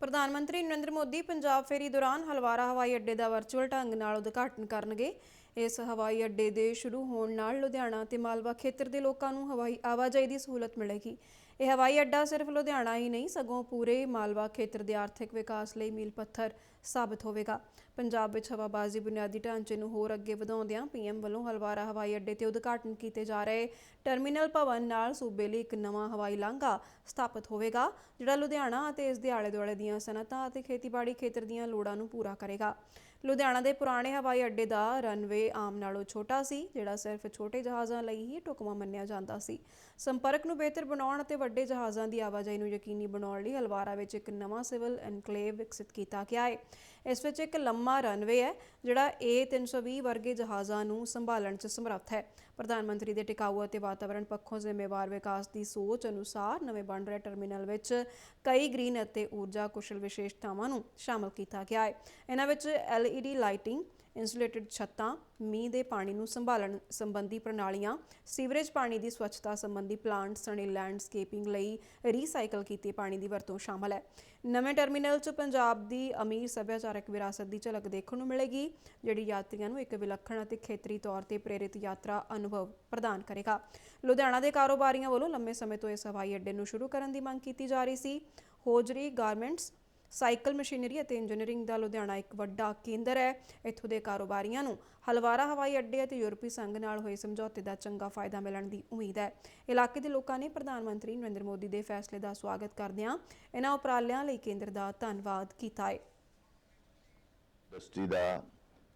ਪ੍ਰਧਾਨ ਮੰਤਰੀ ਨਰਿੰਦਰ ਮੋਦੀ ਪੰਜਾਬ ਫੇਰੀ ਦੌਰਾਨ ਹਲਵਾਰਾ ਹਵਾਈ ਅੱਡੇ ਦਾ ਵਰਚੁਅਲ ਢੰਗ ਨਾਲ ਉਦਘਾਟਨ ਕਰਨਗੇ। ਇਸ ਹਵਾਈ ਅੱਡੇ ਦੇ ਸ਼ੁਰੂ ਹੋਣ ਨਾਲ ਲੁਧਿਆਣਾ ਤੇ ਮਾਲਵਾ ਖੇਤਰ ਦੇ ਲੋਕਾਂ ਨੂੰ ਹਵਾਈ ਆਵਾਜਾਈ ਦੀ ਸਹੂਲਤ ਮਿਲੇਗੀ। ਇਹ ਹਵਾਈ ਅੱਡਾ ਸਿਰਫ ਲੁਧਿਆਣਾ ਹੀ ਨਹੀਂ, ਸਗੋਂ ਪੂਰੇ ਮਾਲਵਾ ਖੇਤਰ ਦੇ ਆਰਥਿਕ ਵਿਕਾਸ ਲਈ ਮੀਲ ਪੱਥਰ ਸਾਬਤ ਹੋਵੇਗਾ। ਪੰਜਾਬ ਵਿੱਚ ਹਵਾਬਾਜ਼ੀ ਬੁਨਿਆਦੀ ਢਾਂਚੇ ਨੂੰ ਹੋਰ ਅੱਗੇ ਵਧਾਉਂਦਿਆਂ ਪੀਐਮ ਵੱਲੋਂ ਹਲਵਾਰਾ ਹਵਾਈ ਅੱਡੇ ਤੇ ਉਦਘਾਟਨ ਕੀਤੇ ਜਾ ਰਹੇ ਟਰਮੀਨਲ ਭਵਨ ਨਾਲ ਸੂਬੇ ਲਈ ਇੱਕ ਨਵਾਂ ਹਵਾਈ ਲਾਂਘਾ ਸਥਾਪਿਤ ਹੋਵੇਗਾ, ਜਿਹੜਾ ਲੁਧਿਆਣਾ ਅਤੇ ਇਸ ਦੇ ਆਲੇ-ਦੁਆਲੇ ਦੀਆਂ ਸਨਅਤਾਂ ਅਤੇ ਖੇਤੀਬਾੜੀ ਖੇਤਰ ਦੀਆਂ ਲੋੜਾਂ ਨੂੰ ਪੂਰਾ ਕਰੇਗਾ। ਲੁਧਿਆਣਾ ਦੇ ਪੁਰਾਣੇ ਹਵਾਈ ਅੱਡੇ ਦਾ ਰਨਵੇ ਆਮ ਨਾਲੋਂ ਛੋਟਾ ਸੀ, ਜਿਹੜਾ ਸਿਰਫ ਛੋਟੇ ਜਹਾਜ਼ਾਂ ਲਈ ਹੀ ਢੁਕਵਾਂ ਮੰਨਿਆ ਜਾਂਦਾ ਸੀ। ਸੰਪਰਕ ਨੂੰ ਬਿਹਤਰ ਬਣਾਉਣ ਅਤੇ ਵੱਡੇ ਜਹਾਜ਼ਾਂ ਦੀ ਆਵਾਜਾਈ ਨੂੰ ਯਕੀਨੀ ਬਣਾਉਣ ਲਈ ਹਲਵਾਰਾ ਵਿੱਚ ਇੱਕ ਨਵਾਂ ਸਿਵਲ ਐਨਕਲੇਵ ਵਿਕਸਿਤ ਕੀਤਾ ਗਿਆ ਹੈ ਇਸ ਵਿੱਚ ਇੱਕ ਲੰਮਾ ਰਨਵੇ ਹੈ, ਜਿਹੜਾ A320 ਵਰਗੇ ਜਹਾਜ਼ਾਂ ਨੂੰ ਸੰਭਾਲਣ 'ਚ ਸਮਰੱਥ ਹੈ। ਪ੍ਰਧਾਨ ਮੰਤਰੀ ਦੇ ਟਿਕਾਊ ਅਤੇ ਵਾਤਾਵਰਣ ਪੱਖੋਂ ਜ਼ਿੰਮੇਵਾਰ ਵਿਕਾਸ ਦੀ ਸੋਚ ਅਨੁਸਾਰ ਨਵੇਂ ਬਣ ਰਹੇ ਟਰਮੀਨਲ ਵਿੱਚ ਕਈ ਗ੍ਰੀਨ ਅਤੇ ਊਰਜਾ ਕੁਸ਼ਲ ਵਿਸ਼ੇਸ਼ਤਾਵਾਂ ਨੂੰ ਸ਼ਾਮਲ ਕੀਤਾ ਗਿਆ ਹੈ। ਇਹਨਾਂ ਵਿੱਚ LED ਲਾਈਟਿੰਗ ਇਨਸੂਲੇਟਡ ਛੱਤਾਂ, ਮੀਂਹ ਦੇ ਪਾਣੀ ਨੂੰ ਸੰਭਾਲਣ ਸੰਬੰਧੀ ਪ੍ਰਣਾਲੀਆਂ, ਸੀਵਰੇਜ ਪਾਣੀ ਦੀ ਸਵੱਛਤਾ ਸੰਬੰਧੀ ਪਲਾਂਟ, ਸਣੇ ਲੈਂਡਸਕੇਪਿੰਗ ਲਈ ਰੀਸਾਈਕਲ ਕੀਤੇ ਪਾਣੀ ਦੀ ਵਰਤੋਂ ਸ਼ਾਮਲ ਹੈ। ਨਵੇਂ ਟਰਮੀਨਲ 'ਚ ਪੰਜਾਬ ਦੀ ਅਮੀਰ ਸੱਭਿਆਚਾਰਕ ਵਿਰਾਸਤ ਦੀ ਝਲਕ ਦੇਖਣ ਨੂੰ ਮਿਲੇਗੀ, ਜਿਹੜੀ ਯਾਤਰੀਆਂ ਨੂੰ ਇੱਕ ਵਿਲੱਖਣ ਅਤੇ ਖੇਤਰੀ ਤੌਰ ਤੇ ਪ੍ਰੇਰਿਤ ਯਾਤਰਾ ਅਨੁਭਵ ਪ੍ਰਦਾਨ ਕਰੇਗਾ। ਲੁਧਿਆਣਾ ਦੇ ਕਾਰੋਬਾਰੀਆਂ ਵੱਲੋਂ ਲੰਮੇ ਸਮੇਂ ਤੋਂ ਇਸ ਹਵਾਈ ਅੱਡੇ ਨੂੰ ਸ਼ੁਰੂ ਕਰਨ ਦੀ ਮੰਗ ਕੀਤੀ ਜਾ ਰਹੀ ਸੀ। ਹੋਜਰੀ ਗਾਰਮੈਂਟਸ ਸਾਈਕਲ ਮਸ਼ੀਨਰੀ ਅਤੇ ਇੰਜੀਨੀਅਰਿੰਗ ਦਾ ਲੁਧਿਆਣਾ ਇੱਕ ਵੱਡਾ ਕੇਂਦਰ ਹੈ। ਇੱਥੋਂ ਦੇ ਕਾਰੋਬਾਰੀਆਂ ਨੂੰ ਹਲਵਾਰਾ ਹਵਾਈ ਅੱਡੇ ਅਤੇ ਯੂਰਪੀ ਸੰਘ ਨਾਲ ਹੋਏ ਸਮਝੌਤੇ ਦਾ ਚੰਗਾ ਫਾਇਦਾ ਮਿਲਣ ਦੀ ਉਮੀਦ ਹੈ। ਇਲਾਕੇ ਦੇ ਲੋਕਾਂ ਨੇ ਪ੍ਰਧਾਨ ਮੰਤਰੀ ਨਰਿੰਦਰ ਮੋਦੀ ਦੇ ਫੈਸਲੇ ਦਾ ਸਵਾਗਤ ਕਰਦਿਆਂ ਇਹਨਾਂ ਉਪਰਾਲਿਆਂ ਲਈ ਕੇਂਦਰ ਦਾ ਧੰਨਵਾਦ ਕੀਤਾ ਹੈ। ਇੰਡਸਟਰੀ ਦਾ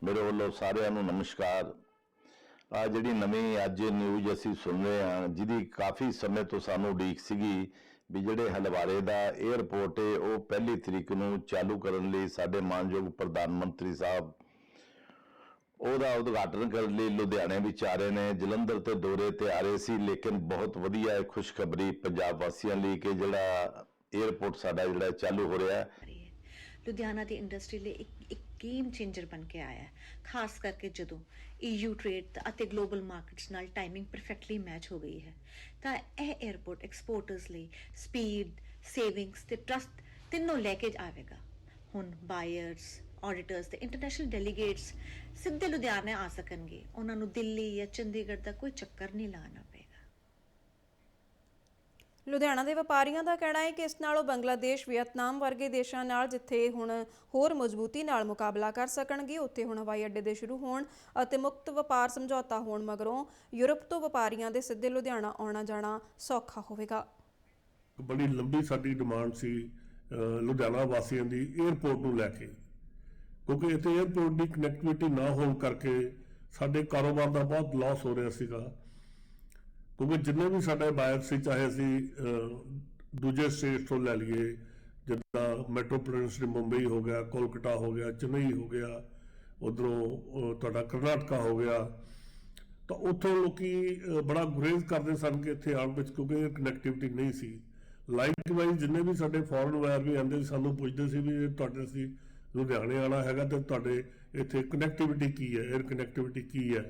ਮੇਰੇ ਵੱਲੋਂ ਸਾਰਿਆਂ ਨੂੰ ਨਮਸਕਾਰ। ਆ ਜਿਹੜੀ ਨਵੀਂ ਅੱਜ ਨਿਊਜ਼ ਅਸੀਂ ਸੁਣ ਰਹੇ ਹਾਂ, ਜਿਹਦੀ ਕਾਫੀ ਸਮੇਂ ਤੋਂ ਸਾਨੂੰ ਉਡੀਕ ਸੀਗੀ ਵੀ ਜਿਹੜੇ ਹਲਵਾਰੇ ਦਾ 에ਅਰਪੋਰਟ ਹੈ ਉਹ ਪਹਿਲੀ ਤਰੀਕ ਨੂੰ ਚਾਲੂ ਕਰਨ ਲਈ ਸਾਡੇ ਮਾਨਯੋਗ ਪ੍ਰਧਾਨ ਮੰਤਰੀ ਸਾਹਿਬ ਉਹਦਾ ਉਦਘਾਟਨ ਕਰਨ ਲਈ ਲੁਧਿਆਣੇ ਵਿੱਚ ਆ ਰਹੇ ਨੇ। ਜਲੰਧਰ ਤੇ ਦੌਰੇ ਤੇ ਆ ਰਹੇ ਸੀ, ਲੇਕਿਨ ਬਹੁਤ ਵਧੀਆ ਹੈ ਖੁਸ਼ਖਬਰੀ ਪੰਜਾਬ ਵਾਸੀਆਂ ਲਈ ਕਿ ਜਿਹੜਾ 에ਅਰਪੋਰਟ ਸਾਡਾ ਜਿਹੜਾ ਚਾਲੂ ਹੋ ਰਿਹਾ। ਹੈ ਲੁਧਿਆਣਾ ਦੀ ਇੰਡਸਟਰੀ ਲਈ ਇੱਕ ਗੇਮ ਚੇਂਜਰ ਬਣ ਕੇ ਆਇਆ ਹੈ। ਖਾਸ ਕਰਕੇ ਜਦੋਂ EU ਟ੍ਰੇਡ ਅਤੇ ਗਲੋਬਲ ਮਾਰਕੀਟਸ ਨਾਲ ਟਾਈਮਿੰਗ ਪਰਫੈਕਟਲੀ ਮੈਚ ਹੋ ਗਈ ਹੈ। ਤਾਂ ਇਹ 에ਅਰਪੋਰਟ ਐਕਸਪੋਰਟਰਸ ਲਈ ਸਪੀਡ ਸੇਵਿੰਗਸ ਤੇ ਟਰਸਟ ਤਿੰਨੋਂ ਲੈ ਕੇ ਆਵੇਗਾ। ਹੁਣ ਬਾਇਰਸ ਆਡੀਟਰਸ ਤੇ ਇੰਟਰਨੈਸ਼ਨਲ ਡੈਲੀਗੇਟਸ ਸਿੱਧੇ ਲੁਧਿਆਣੇ ਆ ਸਕਣਗੇ। ਉਹਨਾਂ ਨੂੰ ਦਿੱਲੀ ਜਾਂ ਚੰਡੀਗੜ੍ਹ ਦਾ ਕੋਈ ਚੱਕਰ ਨਹੀਂ ਲਾਣਾ ਪਏ ਲੁਧਿਆਣਾ ਦੇ ਵਪਾਰੀਆਂ ਦਾ ਕਹਿਣਾ ਹੈ ਕਿ ਇਸ ਨਾਲੋਂ ਬੰਗਲਾਦੇਸ਼, ਵੀਅਤਨਾਮ ਵਰਗੇ ਦੇਸ਼ਾਂ ਨਾਲ ਜਿੱਥੇ ਹੁਣ ਹੋਰ ਮਜ਼ਬੂਤੀ ਨਾਲ ਮੁਕਾਬਲਾ ਕਰ ਸਕਣਗੇ, ਉੱਥੇ ਹੁਣ ਹਵਾਈ ਅੱਡੇ ਦੇ ਸ਼ੁਰੂ ਹੋਣ ਅਤੇ ਮੁਕਤ ਵਪਾਰ ਸਮਝੌਤਾ ਹੋਣ ਮਗਰੋਂ ਯੂਰਪ ਤੋਂ ਵਪਾਰੀਆਂ ਦੇ ਸਿੱਧੇ ਲੁਧਿਆਣਾ ਆਉਣਾ ਜਾਣਾ ਸੌਖਾ ਹੋਵੇਗਾ। ਬੜੀ ਲੰਬੀ ਸਾਡੀ ਡਿਮਾਂਡ ਸੀ ਲੁਧਿਆਣਾ ਵਾਸੀਆਂ ਦੀ 에ਅਰਪੋਰਟ ਨੂੰ ਲੈ ਕੇ। ਕਿਉਂਕਿ ਇੱਥੇ 에ਅਰਪੋਰਟ ਦੀ ਕਨੈਕਟੀਵਿਟੀ ਨਾ ਹੋਣ ਕਰਕੇ ਸਾਡੇ ਕਾਰੋਬਾਰ ਦਾ ਬਹੁਤ ਲਾਸ ਹੋ ਰਿਹਾ ਸੀਗਾ। ਕਿਉਂਕਿ ਜਿੰਨੇ ਵੀ ਸਾਡੇ ਬਾਇਰ ਸੀ ਚਾਹੇ ਅਸੀਂ ਦੂਜੇ ਸਟੇਟ ਤੋਂ ਲੈ ਲਈਏ, ਜਿੱਦਾਂ ਮੈਟਰੋਪੋਲੀਟਨ ਸਿਟੀ ਮੁੰਬਈ ਹੋ ਗਿਆ ਕੋਲਕਾਤਾ ਹੋ ਗਿਆ ਚੇਨਈ ਹੋ ਗਿਆ, ਉਧਰੋਂ ਤੁਹਾਡਾ ਕਰਨਾਟਕਾ ਹੋ ਗਿਆ, ਤਾਂ ਉੱਥੋਂ ਲੋਕੀ ਬੜਾ ਗੁਰੇਜ਼ ਕਰਦੇ ਸਨ ਕਿ ਇੱਥੇ ਆਉਣ ਵਿੱਚ ਕਿਉਂਕਿ ਕਨੈਕਟੀਵਿਟੀ ਨਹੀਂ ਸੀ। ਲਾਈਕਵਾਈਜ਼ ਜਿੰਨੇ ਵੀ ਸਾਡੇ ਫੋਰਨ ਵਾਇਰ ਵੀ ਆਉਂਦੇ ਸੀ, ਸਾਨੂੰ ਪੁੱਛਦੇ ਸੀ ਵੀ ਤੁਹਾਡੇ ਸੀ ਲੁਧਿਆਣੇ ਆਣਾ ਹੈਗਾ ਤੇ ਤੁਹਾਡੇ ਇੱਥੇ ਕਨੈਕਟੀਵਿਟੀ ਕੀ ਹੈ 에ਅਰ ਕਨੈਕਟੀਵਿਟੀ ਕੀ ਹੈ?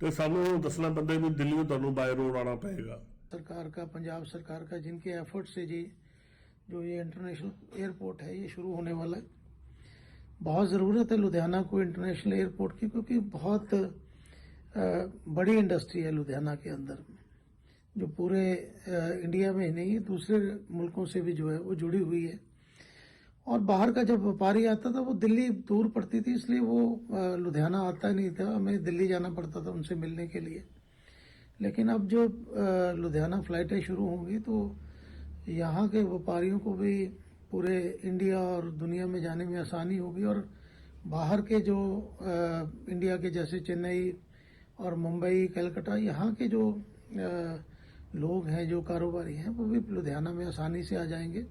ਤੇ ਸਾਨੂੰ ਦੱਸਣਾ ਪੈਂਦਾ ਵੀ ਦਿੱਲੀ ਤੋਂ ਤੁਹਾਨੂੰ ਬਾਈ ਰੋਡ ਆਣਾ ਪਏਗਾ सरकार का पंजाब सरकार का जिनके एफर्ट से जी जो ये इंटरनेशनल एयरपोर्ट है ये शुरू होने वाला है बहुत ज़रूरत है लुधियाना को इंटरनेशनल एयरपोर्ट की क्योंकि बहुत अ, बड़ी इंडस्ट्री है लुधियाना के अंदर जो पूरे अ, इंडिया में ही नहीं दूसरे मुल्कों से भी जो है वो जुड़ी हुई है और बाहर का जब व्यापारी आता था वो दिल्ली दूर पड़ती थी इसलिए वो अ, लुधियाना आता नहीं था हमें दिल्ली जाना पड़ता था उनसे मिलने के लिए लेकिन अब जो अ, लुधियाना फ्लाइटें शुरू होंगी तो यहाँ के व्यापारियों को भी पूरे इंडिया और दुनिया में जाने में आसानी होगी और बाहर के जो अ, इंडिया के जैसे चेन्नई और मुंबई कलकत्ता यहाँ के जो अ, लोग हैं जो कारोबारी हैं वो भी लुधियाना में आसानी से आ जाएंगे